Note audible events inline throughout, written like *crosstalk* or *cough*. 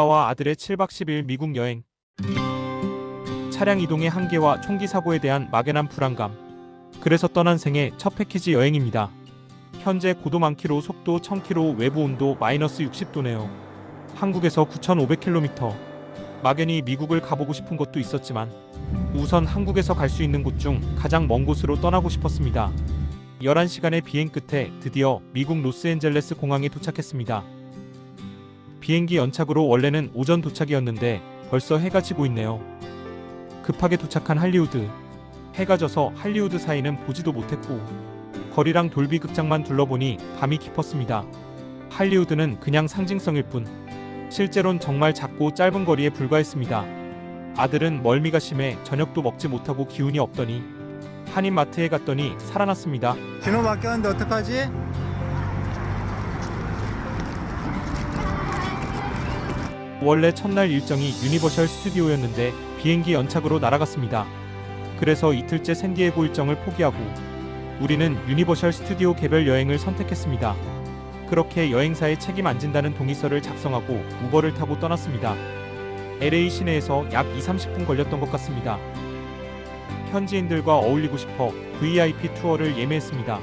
아빠와 아들의 7박 10일 미국 여행. 차량 이동의 한계와 총기 사고에 대한 막연한 불안감. 그래서 떠난 생애 첫 패키지 여행입니다. 현재 고도 만키로 속도 1000km 외부 온도 마이너스 60도네요. 한국에서 9,500km. 막연히 미국을 가보고 싶은 곳도 있었지만 우선 한국에서 갈 수 있는 곳 중 가장 먼 곳으로 떠나고 싶었습니다. 11시간의 비행 끝에 드디어 미국 로스앤젤레스 공항에 도착했습니다. 비행기 연착으로 원래는 오전 도착이었는데 벌써 해가 지고 있네요. 급하게 도착한 할리우드. 해가 져서 할리우드 사이는 보지도 못했고 거리랑 돌비 극장만 둘러보니 밤이 깊었습니다. 할리우드는 그냥 상징성일 뿐 실제론 정말 작고 짧은 거리에 불과했습니다. 아들은 멀미가 심해 저녁도 먹지 못하고 기운이 없더니 한인마트에 갔더니 살아났습니다. 신호 바뀌었는데 어떡하지? 원래 첫날 일정이 유니버셜 스튜디오였는데 비행기 연착으로 날아갔습니다. 그래서 이틀째 샌디에고 일정을 포기하고 우리는 유니버셜 스튜디오 개별 여행을 선택했습니다. 그렇게 여행사에 책임 안 진다는 동의서를 작성하고 우버를 타고 떠났습니다. LA 시내에서 약 2, 30분 걸렸던 것 같습니다. 현지인들과 어울리고 싶어 VIP 투어를 예매했습니다.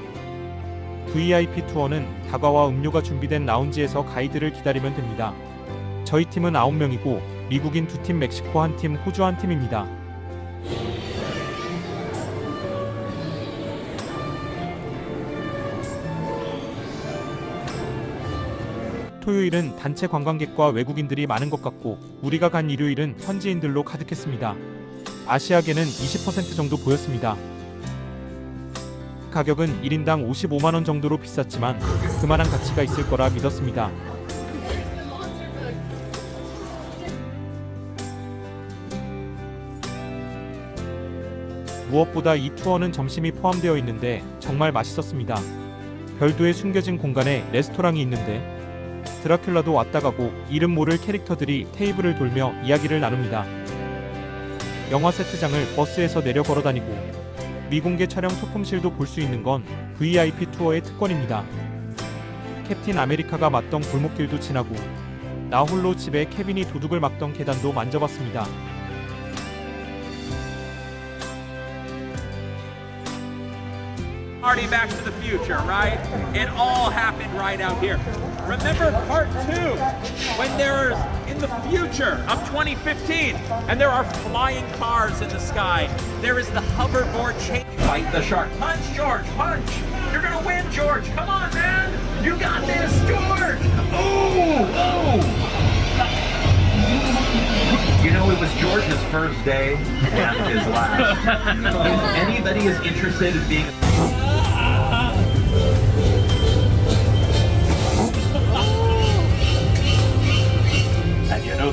VIP 투어는 다과와 음료가 준비된 라운지에서 가이드를 기다리면 됩니다. 저희 팀은 9명이고 미국인 두 팀, 멕시코 한 팀, 호주 한 팀입니다. 토요일은 단체 관광객과 외국인들이 많은 것 같고 우리가 간 일요일은 현지인들로 가득했습니다. 아시아계는 20% 정도 보였습니다. 가격은 1인당 55만 원 정도로 비쌌지만 그만한 가치가 있을 거라 믿었습니다. 무엇보다 이 투어는 점심이 포함되어 있는데 정말 맛있었습니다. 별도의 숨겨진 공간에 레스토랑이 있는데 드라큘라도 왔다 가고 이름 모를 캐릭터들이 테이블을 돌며 이야기를 나눕니다. 영화 세트장을 버스에서 내려 걸어 다니고 미공개 촬영 소품실도 볼 수 있는 건 VIP 투어의 특권입니다. 캡틴 아메리카가 맞던 골목길도 지나고 나 홀로 집에 케빈이 도둑을 막던 계단도 만져봤습니다. Party Back to the Future, right? It all happened right out here. Remember part two, when there's in the future of 2015, and there are flying cars in the sky. There is the hoverboard chase. Fight the shark. Punch, George, punch. You're gonna win, George. Come on, man. You got this, George. Oh, oh. You know, it was George's first day and his last. *laughs* if anybody is interested in being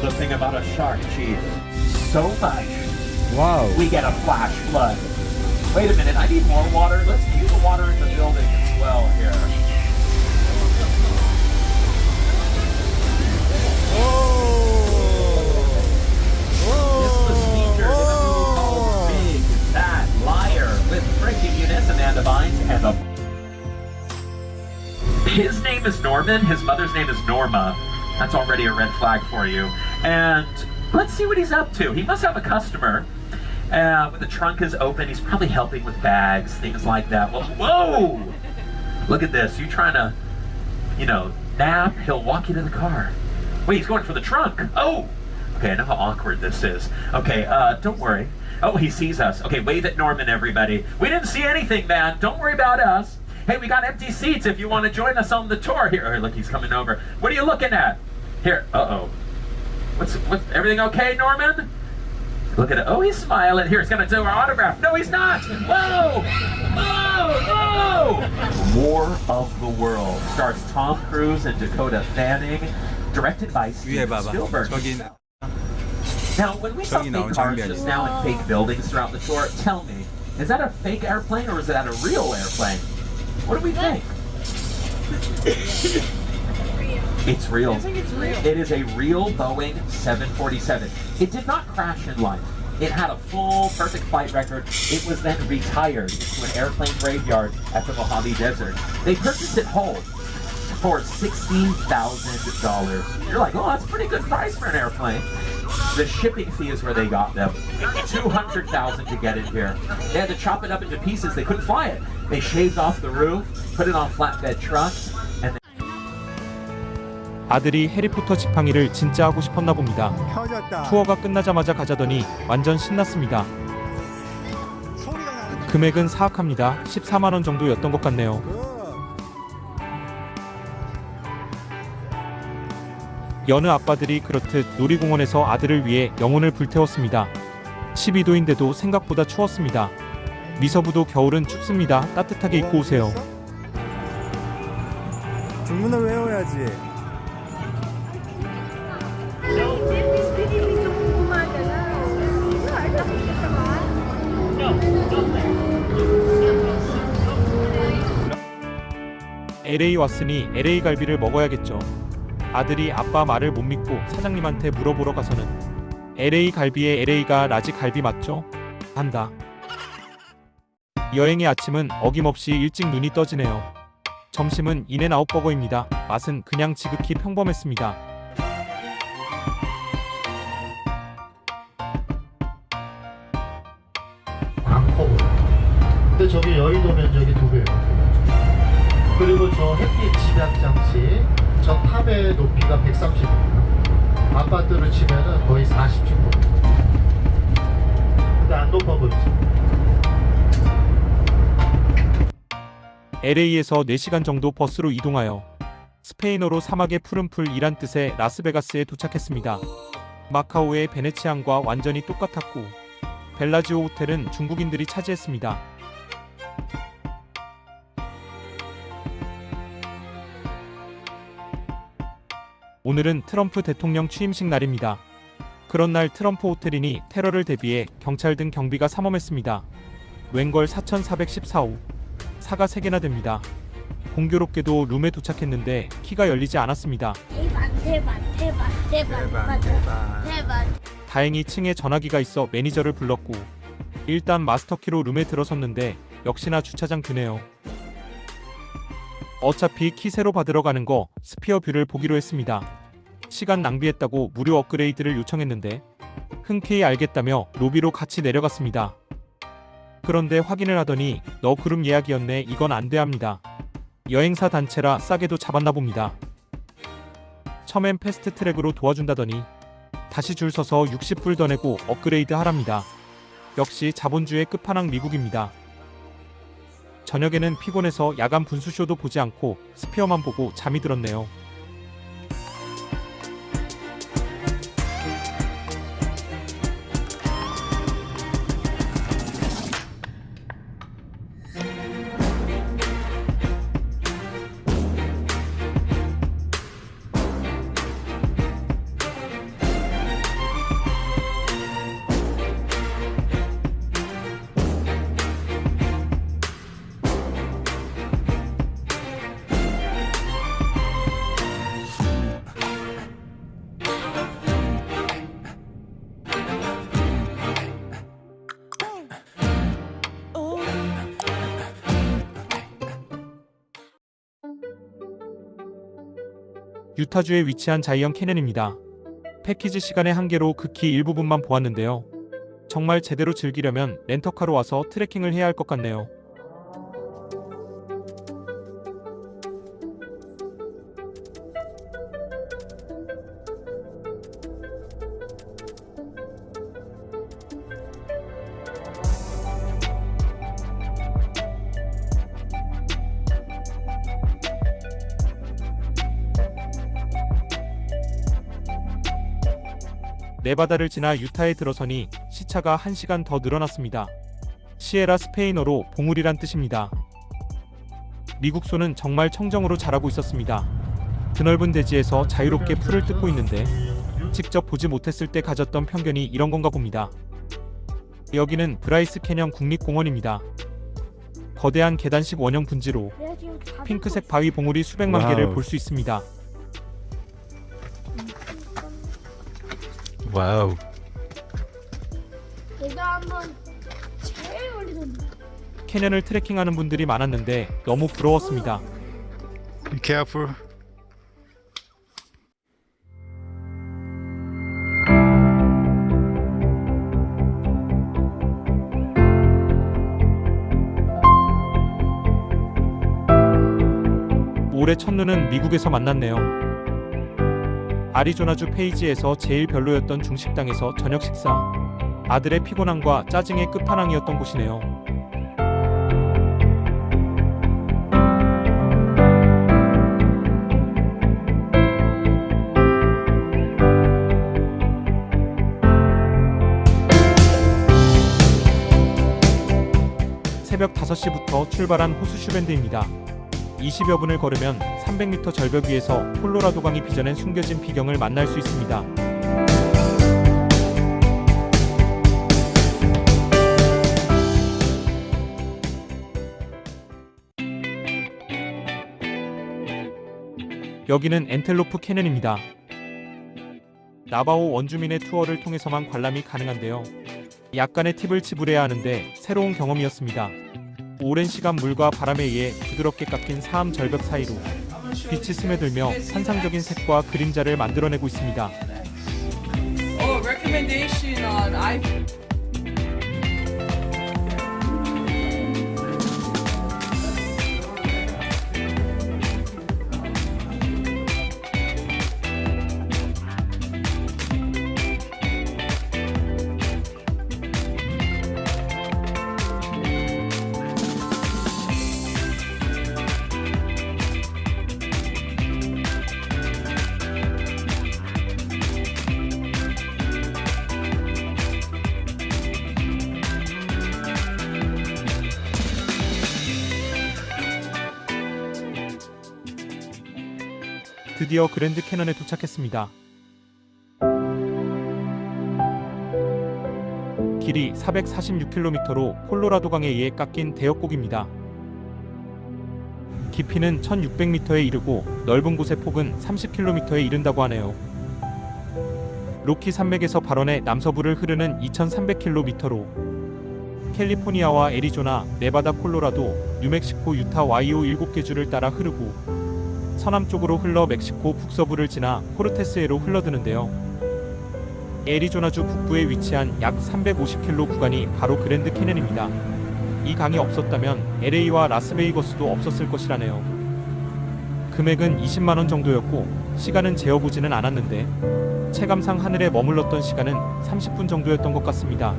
the thing about a shark, Chief? So much, 와우. we get a flash flood. Wait a minute, I need more water. Let's use the water in the building as well here. This was featured in a movie called Big Bad Liar with Frankie Muniz, Amanda Bynes, and the. His name is Norman. His mother's name is Norma. That's already a red flag for you. And let's see what he's up to. He must have a customer. Uh, when the trunk is open, he's probably helping with bags, things like that. Well, whoa! Look at this. You trying to, you know, nap? He'll walk you to the car. Wait, he's going for the trunk. Oh! Okay, I know how awkward this is. Okay, uh, don't worry. Oh, he sees us. Okay, wave at Norman, everybody. We didn't see anything, man. Don't worry about us. Hey, we got empty seats if you want to join us on the tour. Here, oh, look, he's coming over. What are you looking at? Here, uh-oh. What's, what's everything okay, Norman? Look at it. Oh, he's smiling. Here, he's gonna do our autograph. No, he's not. Whoa! Whoa! Whoa! War of the World stars Tom Cruise and Dakota Fanning, directed by Steven Spielberg. Now, when we saw fake cars just now and fake buildings throughout the tour, tell me, is that a fake airplane or is that a real airplane? What do we think? *laughs* It's real. I think it's real. It is a real Boeing 747. It did not crash in life. It had a full, perfect flight record. It was then retired to an airplane graveyard at the Mojave Desert. They purchased it whole for $16,000. You're like, oh, that's a pretty good price for an airplane. The shipping fee is where they got them. 200,000 to get it here. They had to chop it up into pieces. They couldn't fly it. They shaved off the roof, put it on flatbed trucks, 아들이 해리포터 지팡이를 진짜 하고 싶었나 봅니다. 켜졌다. 투어가 끝나자마자 가자더니 완전 신났습니다. 소리가 나는 금액은 사악합니다. 14만 원 정도였던 것 같네요. 그 여느 아빠들이 그렇듯 놀이공원에서 아들을 위해 영혼을 불태웠습니다. 12도인데도 생각보다 추웠습니다. 미서부도 겨울은 춥습니다. 따뜻하게 입고 오세요. 중문을 외워야지. LA 왔으니 LA 갈비를 먹어야겠죠. 아들이 아빠 말을 못 믿고 사장님한테 물어보러 가서는 LA 갈비의 LA가 라지 갈비 맞죠? 한다. 여행의 아침은 어김없이 일찍 눈이 떠지네요. 점심은 인앤아웃 버거입니다. 맛은 그냥 지극히 평범했습니다. 근데 저기 여의도 면적이 두 배예요. 그리고 저 햇빛 집약 장치, 저 탑의 높이가 130입니다. 아파트로 치면은 거의 40층 높이. 근데 안 높아 보이죠? LA에서 4시간 정도 버스로 이동하여 스페인어로 사막의 푸른 풀이란 뜻의 라스베가스에 도착했습니다. 마카오의 베네치안과 완전히 똑같았고 벨라지오 호텔은 중국인들이 차지했습니다. 오늘은 트럼프 대통령 취임식 날입니다. 그런 날 트럼프 호텔이니 테러를 대비해 경찰 등 경비가 삼엄했습니다. 웬걸 4414호 사가 3개나 됩니다. 공교롭게도 룸에 도착했는데 키가 열리지 않았습니다. 대박 대박 대박 대박 대박, 대박. 대박 다행히 층에 전화기가 있어 매니저를 불렀고 일단 마스터키로 룸에 들어섰는데 역시나 주차장 드네요. 어차피 키 새로 받으러 가는 거 스피어 뷰를 보기로 했습니다. 시간 낭비했다고 무료 업그레이드를 요청했는데 흔쾌히 알겠다며 로비로 같이 내려갔습니다. 그런데 확인을 하더니 너 그룹 예약이었네 이건 안 돼 합니다. 여행사 단체라 싸게도 잡았나 봅니다. 처음엔 패스트 트랙으로 도와준다더니 다시 줄 서서 60불 더 내고 업그레이드 하랍니다. 역시 자본주의 끝판왕 미국입니다. 저녁에는 피곤해서 야간 분수쇼도 보지 않고 스피어만 보고 잠이 들었네요. 유타주에 위치한 자이언 캐년입니다. 패키지 시간의 한계로 극히 일부분만 보았는데요. 정말 제대로 즐기려면 렌터카로 와서 트레킹을 해야 할 것 같네요. 네바다를 지나 유타에 들어서니 시차가 1시간 더 늘어났습니다. 시에라 스페인어로 봉우리란 뜻입니다. 미국 소는 정말 청정으로 자라고 있었습니다. 드넓은 대지에서 자유롭게 풀을 뜯고 있는데 직접 보지 못했을 때 가졌던 편견이 이런 건가 봅니다. 여기는 브라이스 캐년 국립공원입니다. 거대한 계단식 원형 분지로 핑크색 바위 봉우리 수백만 와우. 개를 볼 수 있습니다. 와우. 내가 한번 제일 멀리 던져. 캐년을 트레킹하는 분들이 많았는데 너무 부러웠습니다. Be careful. 올해 첫눈은 미국에서 만났네요. 아리조나주 페이지에서 제일 별로였던 중식당에서 저녁 식사. 아들의 피곤함과 짜증의 끝판왕이었던 곳이네요. 새벽 5시부터 출발한 호수슈 밴드입니다. 20여 분을 걸으면 300m 절벽 위에서 콜로라도 강이 빚어낸 숨겨진 비경을 만날 수 있습니다. 여기는 엔텔로프 캐년입니다. 나바오 원주민의 투어를 통해서만 관람이 가능한데요. 약간의 팁을 지불해야 하는데 새로운 경험이었습니다. 오랜 시간 물과 바람에 의해 부드럽게 깎인 사암 절벽 사이로 빛이 스며들며 환상적인 색과 그림자를 만들어내고 있습니다. 드디어 그랜드 캐넌에 도착했습니다. 길이 446km로 콜로라도 강에 의해 깎인 대역곡입니다. 깊이는 1600m에 이르고 넓은 곳의 폭은 30km에 이른다고 하네요. 로키 산맥에서 발원해 남서부를 흐르는 2300km로 캘리포니아와 애리조나, 네바다, 콜로라도, 뉴멕시코, 유타, 와이오 7개 주를 따라 흐르고 서남쪽으로 흘러 멕시코 북서부를 지나 코르테스해로 흘러드는데요. 애리조나주 북부에 위치한 약 350km 구간이 바로 그랜드 캐년입니다. 이 강이 없었다면 LA와 라스베이거스도 없었을 것이라네요. 금액은 20만 원 정도였고 시간은 재어보지는 않았는데 체감상 하늘에 머물렀던 시간은 30분 정도였던 것 같습니다.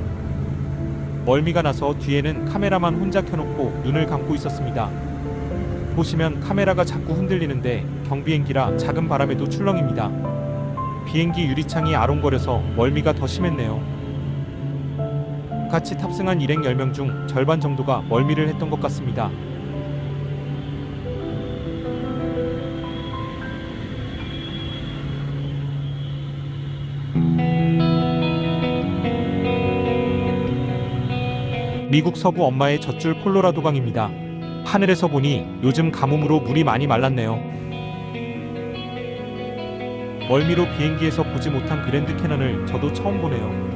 멀미가 나서 뒤에는 카메라만 혼자 켜놓고 눈을 감고 있었습니다. 보시면 카메라가 자꾸 흔들리는데 경비행기라 작은 바람에도 출렁입니다. 비행기 유리창이 아롱거려서 멀미가 더 심했네요. 같이 탑승한 일행 10명 중 절반 정도가 멀미를 했던 것 같습니다. 미국 서부 엄마의 젖줄 콜로라도 강입니다. 하늘에서 보니 요즘 가뭄으로 물이 많이 말랐네요. 멀미로 비행기에서 보지 못한 그랜드 캐넌을 저도 처음 보네요.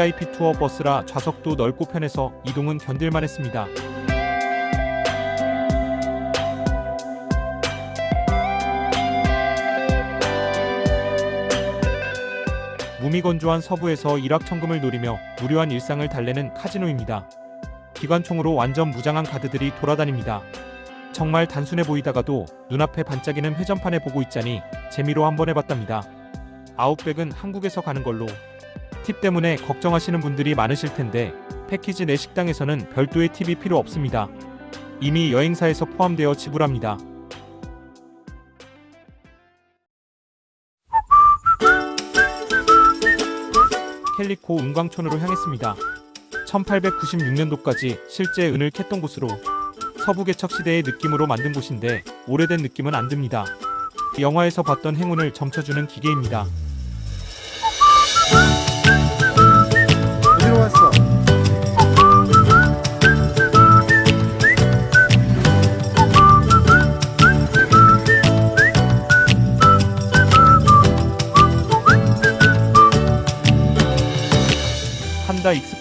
VIP 투어 버스라 좌석도 넓고 편해서 이동은 견딜만 했습니다. 무미건조한 서부에서 일확천금을 노리며 무료한 일상을 달래는 카지노입니다. 기관총으로 완전 무장한 가드들이 돌아다닙니다. 정말 단순해 보이다가도 눈앞에 반짝이는 회전판에 보고 있자니 재미로 한번 해봤답니다. 아웃백은 한국에서 가는 걸로. 팁 때문에 걱정하시는 분들이 많으실 텐데 패키지 내 식당에서는 별도의 팁이 필요 없습니다. 이미 여행사에서 포함되어 지불합니다. 캘리코 은광촌으로 향했습니다. 1896년도까지 실제 은을 캤던 곳으로 서부 개척 시대의 느낌으로 만든 곳인데 오래된 느낌은 안 듭니다. 영화에서 봤던 행운을 점쳐주는 기계입니다.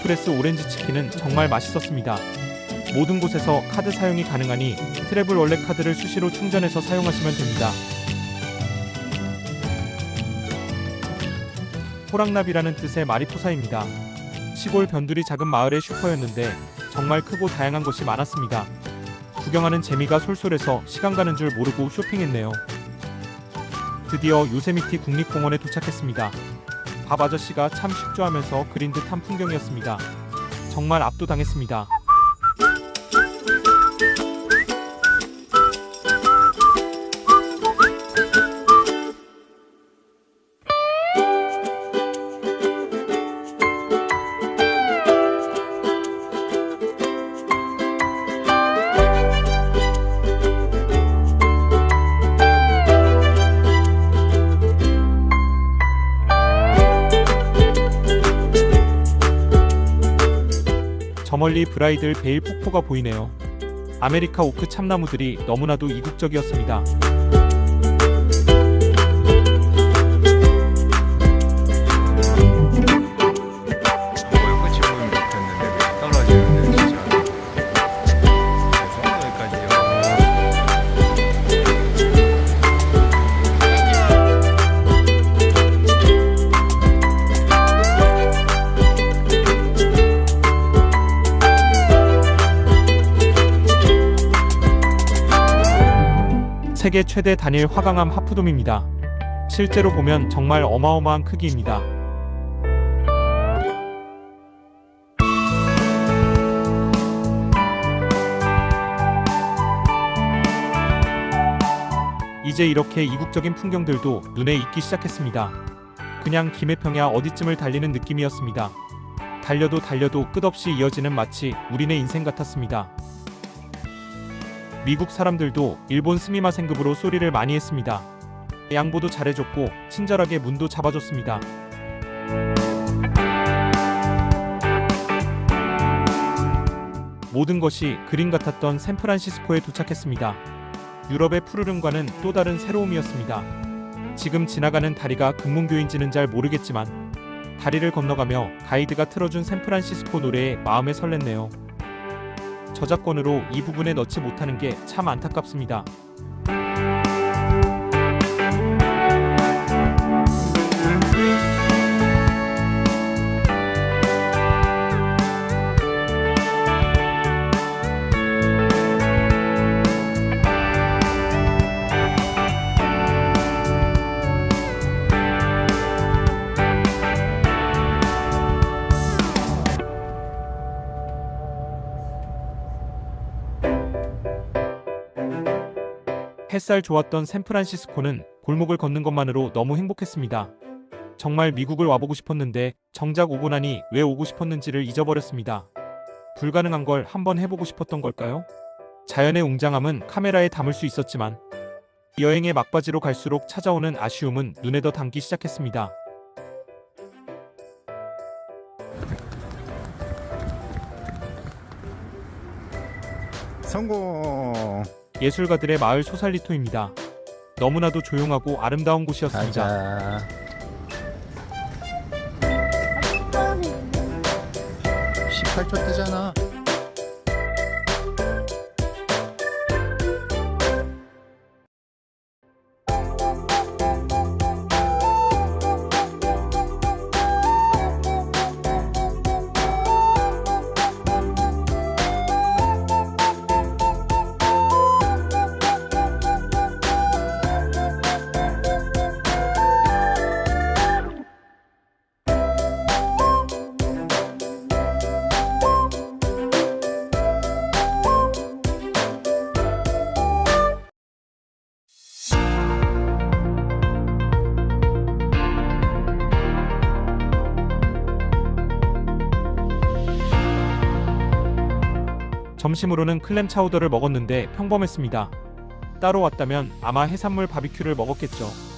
익스프레스 오렌지 치킨은 정말 맛있었습니다. 모든 곳에서 카드 사용이 가능하니 트래블 월렛 카드를 수시로 충전해서 사용하시면 됩니다. 호랑나비라는 뜻의 마리포사입니다. 시골 변두리 작은 마을의 슈퍼였는데 정말 크고 다양한 것이 많았습니다. 구경하는 재미가 솔솔해서 시간 가는 줄 모르고 쇼핑했네요. 드디어 요세미티 국립공원에 도착했습니다. 밥 아저씨가 참 식조하면서 그린 듯한 풍경이었습니다. 정말 압도당했습니다. 멀리 브라이들 베일 폭포가 보이네요. 아메리카 오크 참나무들이 너무나도 이국적이었습니다. 세계 최대 단일 화강암 하프돔입니다. 실제로 보면 정말 어마어마한 크기입니다. 이제 이렇게 이국적인 풍경들도 눈에 익기 시작했습니다. 그냥 김해평야 어디쯤을 달리는 느낌이었습니다. 달려도 달려도 끝없이 이어지는 마치 우리네 인생 같았습니다. 미국 사람들도 일본 스미마 생급으로 소리를 많이 했습니다. 양보도 잘해줬고 친절하게 문도 잡아줬습니다. 모든 것이 그림 같았던 샌프란시스코에 도착했습니다. 유럽의 푸르름과는 또 다른 새로움이었습니다. 지금 지나가는 다리가 금문교인지는 잘 모르겠지만 다리를 건너가며 가이드가 틀어준 샌프란시스코 노래에 마음에 설렜네요. 저작권으로 이 부분에 넣지 못하는 게 참 안타깝습니다. 햇살 좋았던 샌프란시스코는 골목을 걷는 것만으로 너무 행복했습니다. 정말 미국을 와보고 싶었는데 정작 오고 나니 왜 오고 싶었는지를 잊어버렸습니다. 불가능한 걸 한번 해보고 싶었던 걸까요? 자연의 웅장함은 카메라에 담을 수 있었지만 여행의 막바지로 갈수록 찾아오는 아쉬움은 눈에 더 담기 시작했습니다. 성공. 예술가들의 마을 소살리토입니다. 너무나도 조용하고 아름다운 곳이었습니다. 가자. 18초 뜨잖아. 점심으로는 클램 차우더를 먹었는데 평범했습니다. 따로 왔다면 아마 해산물 바비큐를 먹었겠죠.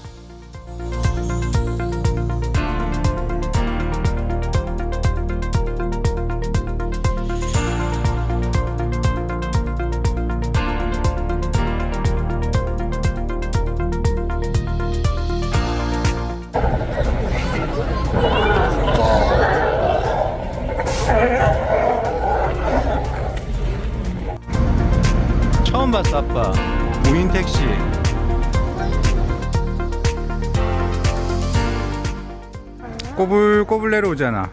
꼬불 꼬불 내려오잖아.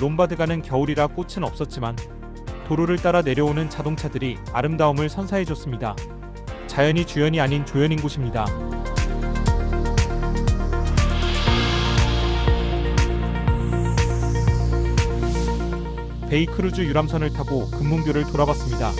롬바드가는 겨울이라 꽃은 없었지만 도로를 따라 내려오는 자동차들이 아름다움을 선사해줬습니다. 자연이 주연이 아닌 조연인 곳입니다. 베이크루즈 유람선을 타고 금문교를 돌아봤습니다.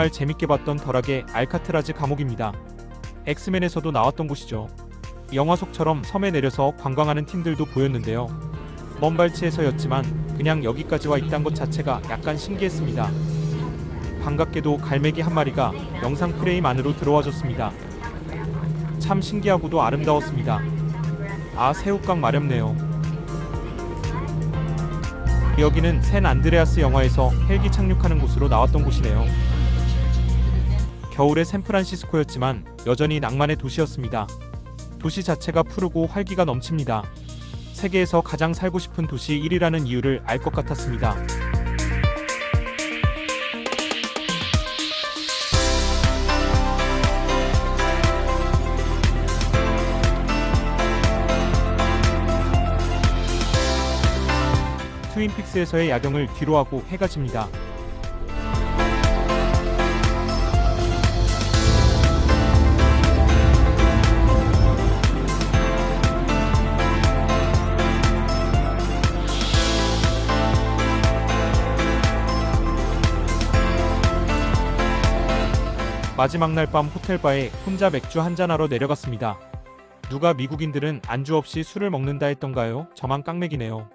정말 재밌게 봤던 덜하게 알카트라즈 감옥입니다. 엑스맨에서도 나왔던 곳이죠. 영화 속처럼 섬에 내려서 관광하는 팀들도 보였는데요. 먼 발치에서였지만 그냥 여기까지 와 있다는 것 자체가 약간 신기했습니다. 반갑게도 갈매기 한 마리가 영상 프레임 안으로 들어와 줬습니다. 참 신기하고도 아름다웠습니다. 아, 새우깡 마렵네요. 여기는 샌 안드레아스 영화에서 헬기 착륙하는 곳으로 나왔던 곳이네요. 겨울의 샌프란시스코였지만 여전히 낭만의 도시였습니다. 도시 자체가 푸르고 활기가 넘칩니다. 세계에서 가장 살고 싶은 도시 1위라는 이유를 알 것 같았습니다. 트윈픽스에서의 야경을 뒤로하고 해가 집니다. 마지막 날 밤 호텔바에 혼자 맥주 한잔하러 내려갔습니다. 누가 미국인들은 안주 없이 술을 먹는다 했던가요? 저만 깡맥이네요.